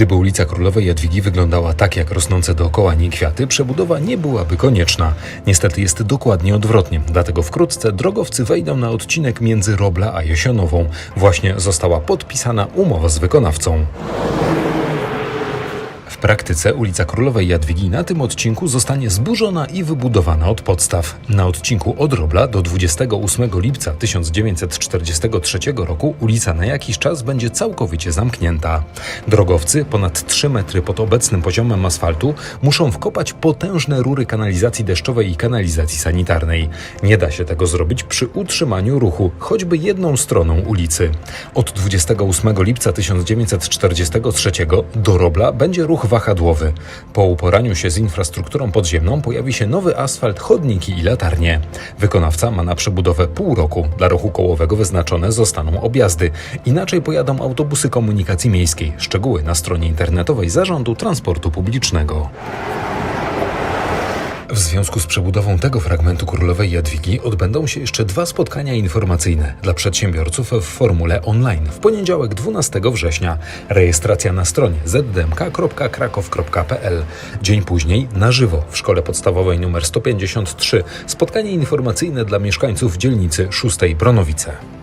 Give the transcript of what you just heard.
Gdyby ulica Królowej Jadwigi wyglądała tak jak rosnące dookoła niej kwiaty, przebudowa nie byłaby konieczna. Niestety jest dokładnie odwrotnie, dlatego wkrótce drogowcy wejdą na odcinek między Robla a Jesionową. Właśnie została podpisana umowa z wykonawcą. Praktyce ulica Królowej Jadwigi na tym odcinku zostanie zburzona i wybudowana od podstaw. Na odcinku od Robla do 28 lipca 1943 roku ulica na jakiś czas będzie całkowicie zamknięta. Drogowcy ponad 3 metry pod obecnym poziomem asfaltu muszą wkopać potężne rury kanalizacji deszczowej i kanalizacji sanitarnej. Nie da się tego zrobić przy utrzymaniu ruchu, choćby jedną stroną ulicy. Od 28 lipca 1943 do Robla będzie ruch wahadłowy. Po uporaniu się z infrastrukturą podziemną pojawi się nowy asfalt, chodniki i latarnie. Wykonawca ma na przebudowę pół roku. Dla ruchu kołowego wyznaczone zostaną objazdy. Inaczej pojadą autobusy komunikacji miejskiej. Szczegóły na stronie internetowej Zarządu Transportu Publicznego. W związku z przebudową tego fragmentu Królowej Jadwigi odbędą się jeszcze dwa spotkania informacyjne dla przedsiębiorców w formule online w poniedziałek 12 września. Rejestracja na stronie zdmk.krakow.pl. Dzień później na żywo w Szkole Podstawowej nr 153 spotkanie informacyjne dla mieszkańców dzielnicy 6 Bronowice.